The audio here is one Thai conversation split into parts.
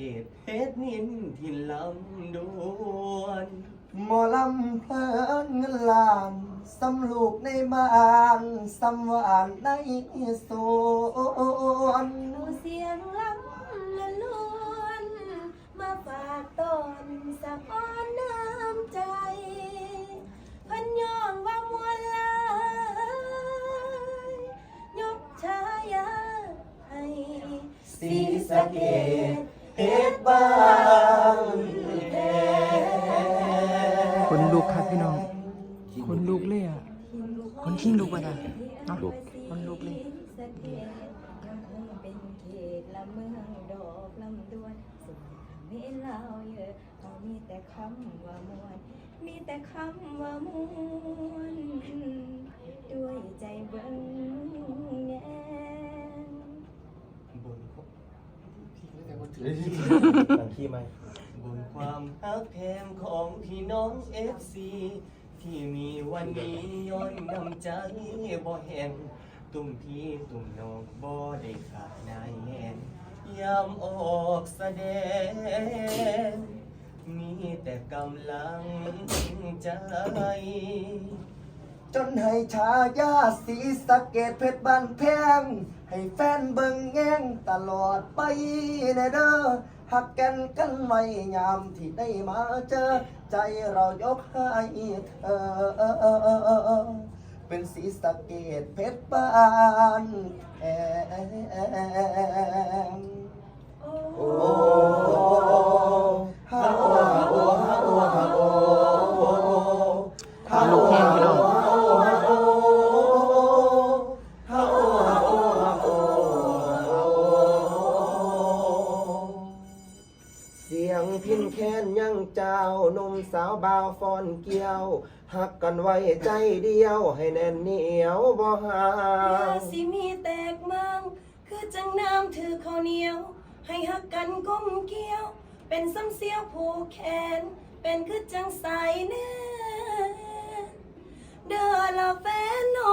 เกตเพชรนินทินลำดวนหมอลำเพลินเงินลานสำลูกในบ้านสำวานในสวนดูเสียงลำละลวนมาฝากตนสะอ้อนน้ำใจพันยองว่ามวลลายยกชายาให้สีสะเกด คนลูกครับพี่น้อง คนลูกเลยอะ คนทิ้งลูกอะนะเนาะลูกคนลูกเลยมีแต่คำว่ามวนมีแต่คำว่ามวนด้วยใจเบิ่งแง ถึงหลังขี้ไหมบนความฮักแพมของพี่น้องเอฟซีที่มีวันนี้ย้อนนำใจบ่เห็นตุ้มพี่ตุ้มน้องบ่ได้ขาดนายแน่นยามออกแสดง มีแต่กำลังใจ จนให้ชายาสีสะเกดเพชรบานแพง ให้แฟนเบิ่งแง่งตลอดไปในเด้อหักกันกันไว้ยามที่ได้มาเจอ ใจเรายกให้เธอเป็นสีสะเกตเพชรบานแพงโอ้ หักกันไว้ใจเดียวให้แน่นเหนียวบ่ห่างยาสิมีแตกมั่งคือจังน้ำถือข้าวเหนียว ให้หักกันก้มเกี้ยว เป็นซ้ำเสียวผูกแขน เป็นคือจังสายแน่เด้อละแฟนน้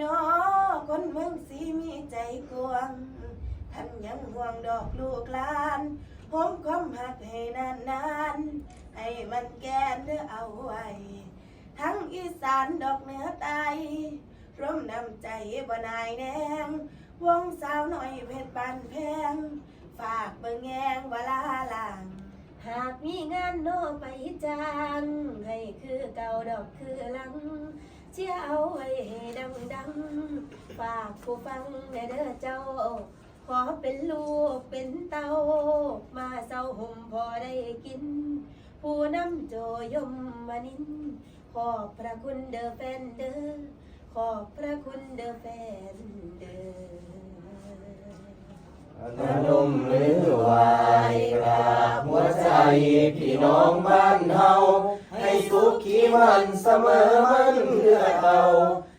นอคนเมืองสีมีใจกวางท่านยังห่วงดอกลูกหลานหอมความหักให้นานนานให้มันแกนเด้อเอาไว้ ทั้งอีสานดอกเหนือใต้ร่วมนำใจบ่นายแนง วงสาวหน่อยเพชรบานแพง ฝากเบิ่งแงงวลาลางหากมีงานโนไปจ้างให้คือเก่าดอกคือหลัง เชี่ยเอาไว้ดังดังฝากผู้ฟังในเด้อเจ้า ขอเป็นลูกเป็นเต้า มาเศร้าห่มพอได้กิน ผู้นำโจยมมานิน ขอบพระคุณเดอแฟนเดอขอบพระคุณเดอแฟนเดอพนมมือไหวกราบหัวใจพี่น้องบ้า มันเสมอมันเพื่อเก่า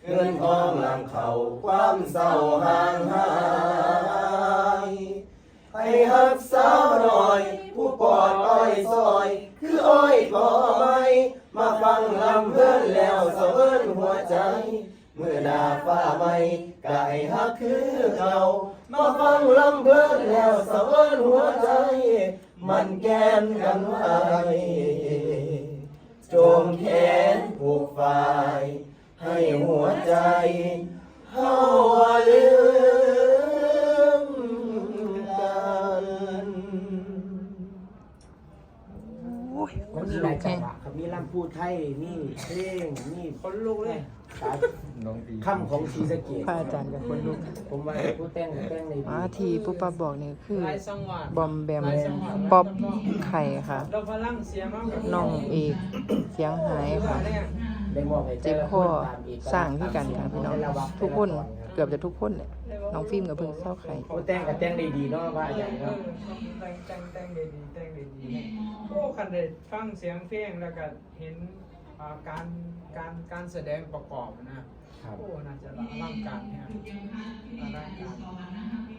เงินทองหลังเขาความเศร้าห่างหายให้ฮักสาวหน่อย ผู้ปอดอ้อยซอย คืออ้อยพอไหมมาฟังลำเพื่อนแล้วสะเอิ้นหัวใจ เมื่อดาฟ้าไม่กายฮักคือเก่ามาฟังลำเพื่อนแล้วสะเอิ้นหัวใจ มันแกนกันไว้ จมแขนผูกฝ่าย ให้หัวใจเฮาลืม มันนมีหลุลายกจัแห้งงหวะครับมีลำพูดไทยนี่เพลงนี่คนลุกเลยสายคำของชีสะเกตพระอาจารย์กับคนลุกผมว่าผู้แต่งก็แต่งในมาทีปุ๊บปั๊บบอกนี่คือลายสังหวะบอมแบมป๊อปไข่ค่ะเราพลังเสียงมากน้องเอกเสียงหายค่ะได้มอบให้เจ็บคอสร้างที่กันค่ะพี่น้องทุกคนเกือบจะทุกคนเนี่ยน้องฟิล์มกับเพิ่งเศร้าใครผู้แต่งกับแต่งได้ดีเนาะว่าอาจารย์เอเนาะอแต่งแต่งแต่งได้ดีแต่งได้ดีโอ้ คันได้ฟังเสียงเพลงแล้วก็เห็นอ่าการการการแสดงประกอบนะครับ โอ้น่าจะอลังการเนี่ยอลังการ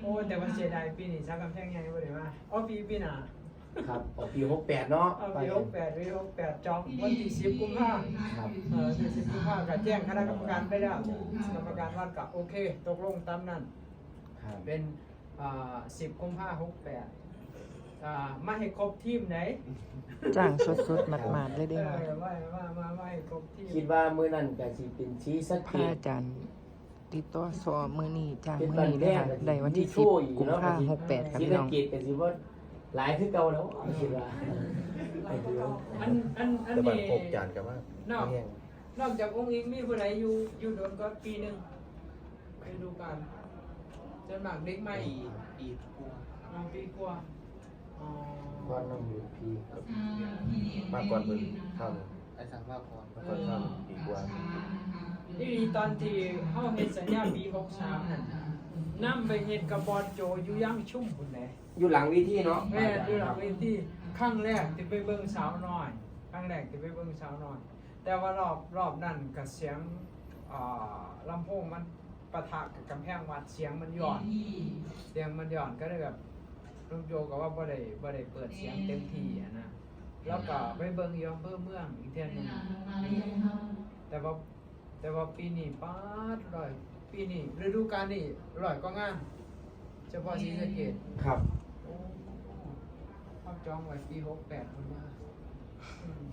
โอ้แต่ว่าเสียดายปีนี้ชักกำแพงใหญ่บ่ได้มาอ๋อปีปีหน้าครับออกปี68เนาะเอาปี68ปี68จองวันที่10กุมภาพันธ์ครับ เออที่10กุมภาพันธ์ก็แจ้งคณะกรรมการไปแล้วกรรมการวัดก็โอเค ตกลงตามนั้น ครับ เป็นอ่า10กุมภาพันธ์68 อ่ามาให้ครบทีมไหนจ้างสดๆหมาดๆเลยได้ไหมเออว่าว่าว่าว่าให้ครบทีมคิดว่ามื้อนั้นก็สิเป็นชีสะพเกระต อาจารย์ติดต่อสอบมือนี้จ้างเป็นมือบันนี้แรเลยกค่ะได้วันที่มีสิโชบว์อีกกุมเนาะภาหกแปดครับชีพี่สะน้องเกตก็สิว่าหลายคือเก่าแล้วคิดว่าอันอันอันแต่บันนี้โคกจานกับว่านอกแห้ง นอกจากองค์อิงมีผู้ใดอยู่อยู่โดนก็ปีหนึ่งไปดูกันจนหมากเด็กใหม่ปีกว่าอ๋อปีกว่าอ๋อ ก่อนน้องอยู่พี่ครับมากกว่าเพิ่นทำไอ้ทางมากกว่ามาก่อนทำปีกว่าที่ดีตอนที่เฮาเฮ็ดสัญญาปี63นั่นนำไปเฮ็ดกับบอลโจอยู่ย่างชุ่มพุ่นแหละอยู่หลังวิธีเนาะแม่ดูหลังเวทีครั้งแรกที่ไปเบิ่งสาวน้อยครั้งแรกที่ไปเบิ่งสาวน้อย แต่ว่ารอบรอบนั้นกับเสียงอ่าลำโพงมันปะทะกับกำแพงวัดเสียงมันหย่อน เสียงมันหย่อนก็เลยแบบ ลุงโจก็ว่าบ่ได้บ่ได้เปิดเสียงเต็มที่อะนะแล้วก็ไปเบิ่งอยอำเภอเมืองอีกเทื่อหนึงแต่ว่าแต่ว่าปีนี้ปาดร้อยปีนี้ฤดูกาลนี้ร้อยก็งานเฉพาะศรีสะเกษครับ โอ้เขาจองไว้ปีหกแปดคนว่าอืม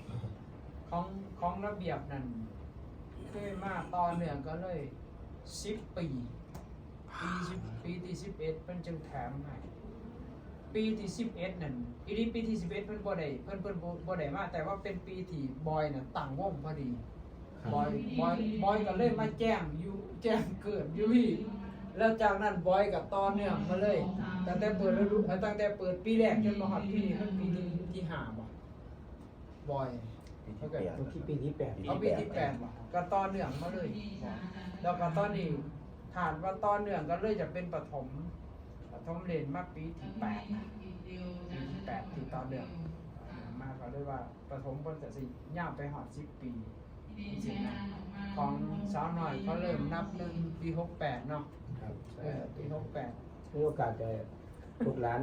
ของของระเบียบนั่นเคยมาต่อเนื่องก็เลยสิบปีปีสิบปีที่สิบเอ็ดเพิ่นจึงแถมให้ ปีที่สิบเอ็ดนั่นอีนี้ปีที่สิบเอ็ดเพิ่นบ่ได้เพิ่นเพิ่นบ่บ่ได้มาแต่ว่าเป็นปีที่บอยน่ะตั้งวงพอดีบอยบอยบอยก็เลยมาแจ้งอยู่แจ้งเกิดอยู่พี่แล้วจากนั้นบอยกับตอนเนี่ยมาเลยตั้งแต่เปิดฤดูเอ่อตั้งแต่เปิดปีแรกจนมาฮอดปีนี้มันปีที่ที่ห้าบ่บอยปีที่แปดตรงที่ปีที่แปดเอาปีที่แปดบ่ก็ตอนเนื่องมาเลย แล้วก็ตอนนี้ขาดว่าตอนเนื่องก็เลยจะเป็นปฐม ปฐมเรียนมาปีที่แปดปีที่แปดที่ตอนเนื่องมาก็เลยว่าปฐมเพิ่นจะสิย่างไปฮอดสิบปีสินะของสาวหน่อยเขาเริ่มนับหนึ่งปีหกแปดเนาะครับเออปีหกแปดมีโอกาสจะลูกหลาน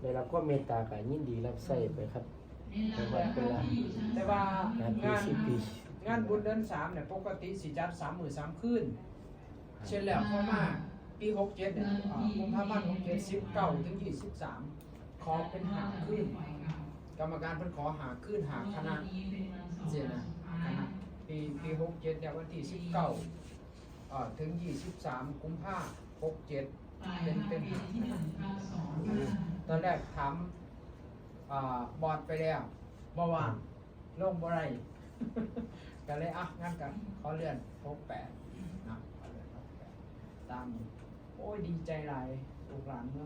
ได้รับความเมตตาก็ยินดีรับใช้ไปครับเป็นวันเป็นลาแต่ว่างานปีงานสิบปีงานบุญเดือนสามเนี่ยปกติสิจัดสามหมื่นสามคืนเช่นแล้วเข้ามา ปีหกเจ็ดเนี่ยอ่ากุมภาพันธ์หกเจ็ดสิบเก้าถึงยี่สิบสามขอเป็นหาคืนกรรมการเพิ่นขอหาคืนหาคณะเสียนะคณะปีปีหกเจ็ดเนี่ยวันที่สิบเก้าอ่าถึงยี่สิบสามกุมภาหกเจ็ดเป็นเป็นหาคณะตอนแรกถามอ่าบอดไปแล้วบ่ว่างลงบ่ไรก็เลยอะงั้นกันขอเลื่อนพกแปดนะขอเลื่อนพกแปดตามนี้ โอ้ยดีใจหลายลูกหลานเมือ